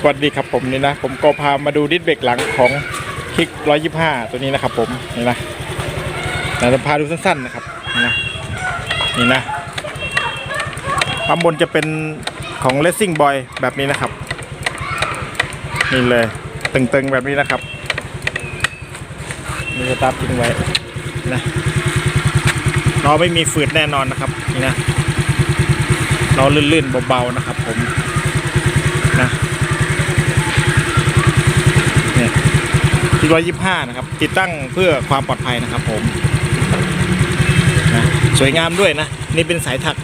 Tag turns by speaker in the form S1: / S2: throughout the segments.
S1: สวัสดีครับผมนี่นะ ผมก็พามาดูดิสเบรกหลังของคลิก125ตัวนี้นะครับ ผมนี่นะเราจะพาดูสั้นๆนะครับนี่นะนี่นะข้างบนจะเป็นของ Racing Boy แบบนี้นะครับ นี่เลยตึงๆแบบนี้นะครับนี่จะตาร์ททิ้งไว้นะล้อไม่มีฝืดแน่นอนนะครับนี่นะล้อลื่นๆเบาๆนะครับ ผมนะเนี่ย ที่ร้อยยี่ห้านะครับ ติดตั้งเพื่อความปลอดภัยนะครับผมนะสวยงามด้วยนะ นี่เป็นสายถัก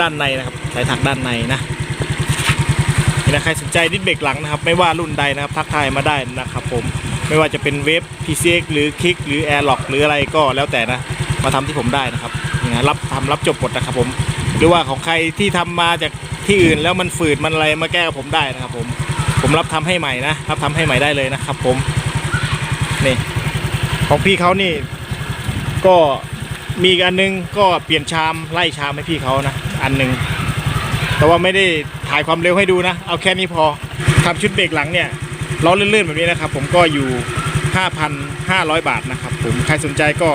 S1: ด้านในนะครับ สายถักด้านในนะนี่นะใครสนใจดิสเบรกหลังนะครับ ไม่ว่ารุ่นใดนะครับ ทักทายมาได้นะครับผมไม่ว่าจะเป็นเวฟ PCX หรือคลิกหรือ Airlock หรืออะไรก็แล้วแต่นะ มาทำที่ผมได้นะครับนะรับทำรับจบหมดนะครับผมหรือว่าของใครที่ทำมาจากที่อื่นแล้วมันฝืดมันอะไรมาแก้กับผมได้นะครับผม ผมรับทำให้ใหม่นะรับทำให้ใหม่ได้เลยนะครับ ผมนี่ของพี่เขานี่ ก็มีอันนึงก็เปลี่ยนชามไล่ชามให้พี่เขานะอันหนึงแต่ว่าไม่ได้ถ่ายความเร็วให้ดูนะ เอาแค่นี้พอทำชุดเบรกหลังเนี่ยล้อเลื่อนๆแบบนี้นะครับ ผมก็อยู่ 5,500 บาทนะครับ ผมใครสนใจก็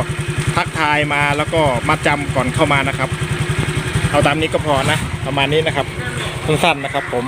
S1: ทักทายมาแล้วก็มาจำก่อนเข้ามานะครับ เอาตามนี้ก็พอนะ ประมาณนี้นะครับสั้นๆนะครับผม